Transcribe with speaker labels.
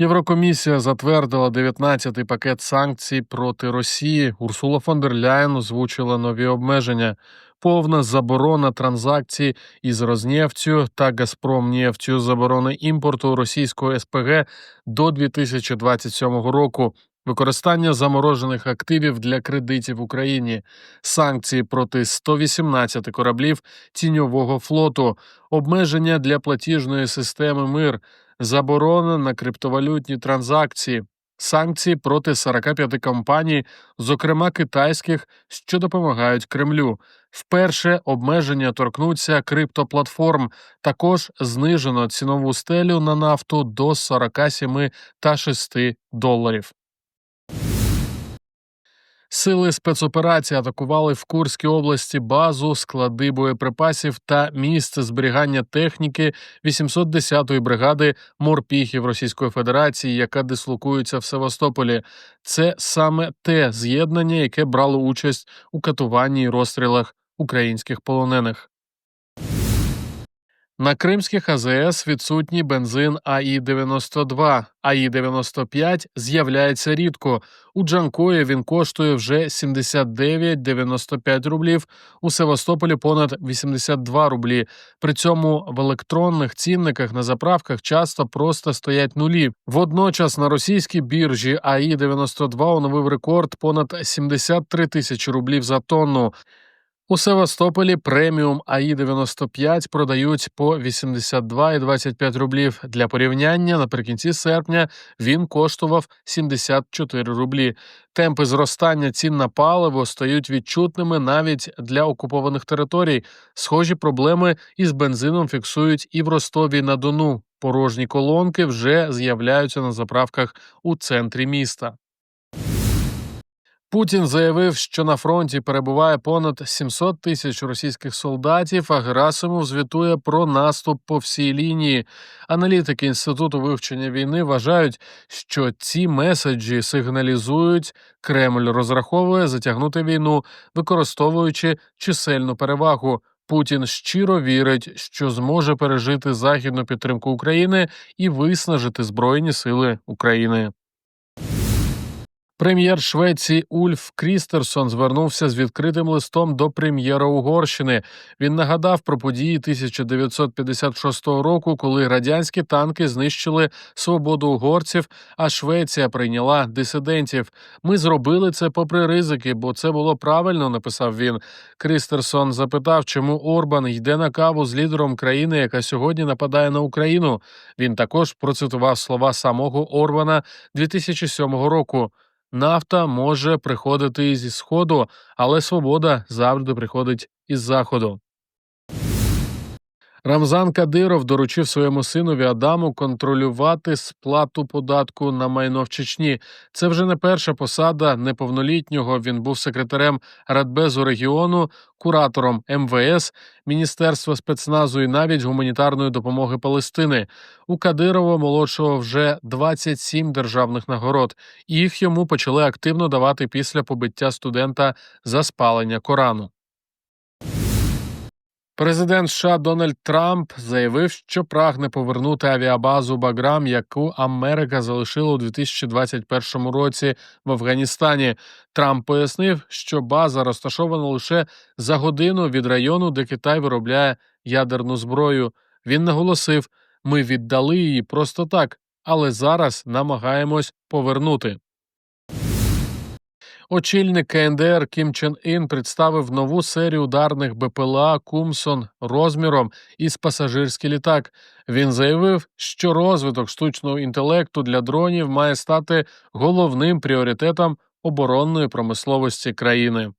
Speaker 1: Єврокомісія затвердила 19-й пакет санкцій проти Росії. Урсула фон дер Ляєн озвучила нові обмеження. Повна заборона транзакцій із Рознефтю та Газпромнефтю, заборони імпорту російського СПГ до 2027 року. Використання заморожених активів для кредитів в Україні, санкції проти 118 кораблів тіньового флоту, обмеження для платіжної системи МИР, заборона на криптовалютні транзакції, санкції проти 45 компаній, зокрема китайських, що допомагають Кремлю. Вперше обмеження торкнуться криптоплатформ. Також знижено цінову стелю на нафту до 47 та 6 доларів. Сили спецоперації атакували в Курській області базу, склади боєприпасів та місце зберігання техніки 810-ї бригади морпіхів Російської Федерації, яка дислокується в Севастополі. Це саме те з'єднання, яке брало участь у катуванні і розстрілах українських полонених. На кримських АЗС відсутній бензин АІ-92. АІ-95 з'являється рідко. У Джанкої він коштує вже 79,95 рублів, у Севастополі понад 82 рублі. При цьому в електронних цінниках на заправках часто просто стоять нулі. Водночас на російській біржі АІ-92 оновив рекорд понад 73 тисячі рублів за тонну. У Севастополі преміум АІ-95 продають по 82,25 рублів. Для порівняння наприкінці серпня він коштував 74 рублі. Темпи зростання цін на паливо стають відчутними навіть для окупованих територій. Схожі проблеми із бензином фіксують і в Ростові на Дону. Порожні колонки вже з'являються на заправках у центрі міста. Путін заявив, що на фронті перебуває понад 700 тисяч російських солдатів, а Герасимов звітує про наступ по всій лінії. Аналітики інституту вивчення війни вважають, що ці меседжі сигналізують, Кремль розраховує затягнути війну, використовуючи чисельну перевагу. Путін щиро вірить, що зможе пережити західну підтримку України і виснажити збройні сили України. Прем'єр Швеції Ульф Крістерсон звернувся з відкритим листом до прем'єра Угорщини. Він нагадав про події 1956 року, коли радянські танки знищили свободу угорців, а Швеція прийняла дисидентів. Ми зробили це попри ризики, бо це було правильно. Написав він. Крістерсон запитав, чому Орбан йде на каву з лідером країни, яка сьогодні нападає на Україну. Він також процитував слова самого Орбана 2007 року. Нафта може приходити зі сходу, але свобода завжди приходить із заходу. Рамзан Кадиров доручив своєму синові Адаму контролювати сплату податку на майно в Чечні. Це вже не перша посада неповнолітнього. Він був секретарем Радбезу регіону, куратором МВС, Міністерства спецназу і навіть гуманітарної допомоги Палестини. У Кадирова молодшого вже 27 державних нагород. Їх йому почали активно давати після побиття студента за спалення Корану. Президент США Дональд Трамп заявив, що прагне повернути авіабазу Баграм, яку Америка залишила у 2021 році в Афганістані. Трамп пояснив, що база розташована лише за годину від району, де Китай виробляє ядерну зброю. Він наголосив: ми віддали її просто так, але зараз намагаємось повернути. Очільник КНДР Кім Чен Ін представив нову серію ударних БПЛА Кумсон розміром із пасажирський літак. Він заявив, що розвиток штучного інтелекту для дронів має стати головним пріоритетом оборонної промисловості країни.